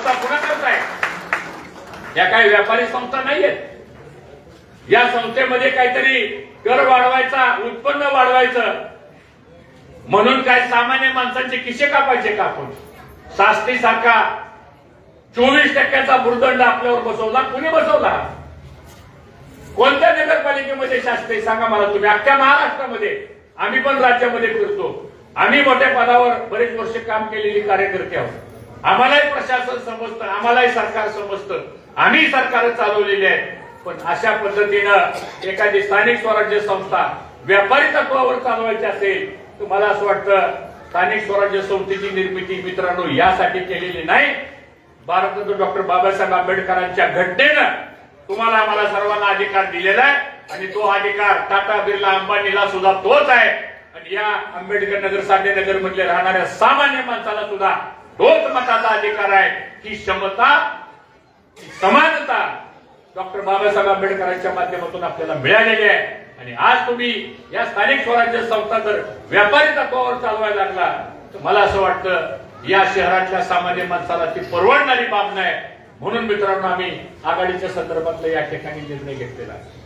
संस्था पुन्हा करताय या काही व्यापारी संस्था नाही आहेत या संस्थेमध्ये काहीतरी कर वाढवायचा उत्पन्न वाढवायचं. म्हणून काय सामान्य माणसांचे किशे कापायचे का आपण? शास्त्री सारखा चोवीस टक्क्याचा भूर्दंड आपल्यावर बसवला कुणी बसवला? कोणत्या नगरपालिकेमध्ये शास्त्री सांगा मला तुम्ही? अख्ख्या महाराष्ट्रामध्ये. आम्ही पण राज्यामध्ये फिरतो. आम्ही मोठ्या पदावर बरेच वर्ष काम केलेली कार्यकर्ते आहोत. आम्हालाही प्रशासन समजतं आम्हालाही सरकार समजतं. आम्ही सरकार चालवलेली आहे. पण अशा पद्धतीनं एखादी स्थानिक स्वराज्य संस्था व्यापारी तत्वावर चालवायची असेल तर मला असं वाटतं स्थानिक स्वराज्य संस्थेची निर्मिती मित्रांनो यासाठी केलेली नाही. भारतरत्न डॉक्टर बाबासाहेब आंबेडकरांच्या घटनेनं तुम्हाला आम्हाला सर्वांना अधिकार दिलेला आहे. आणि तो अधिकार टाटा बिर्ला अंबानीला सुद्धा तोच आहे. आणि या आंबेडकर नगर साठे नगर मधले राहणाऱ्या सामान्य माणसाला सुद्धा तोच मताचा अधिकार आहे. ही क्षमता समानता डॉक्टर बाबासाहेब आंबेडकरांच्या माध्यमातून आपल्याला मिळालेली आहे. आणि आज तुम्ही या स्थानिक स्वराज्य संस्था जर व्यापारी तत्वावर चालवायला लागला तर मला असं वाटतं या शहरातल्या सामान्य माणसाला ती परवडणारी बाब नाही. म्हणून मित्रांनो आम्ही आघाडीच्या संदर्भातला या ठिकाणी निर्णय घेतलेला आहे.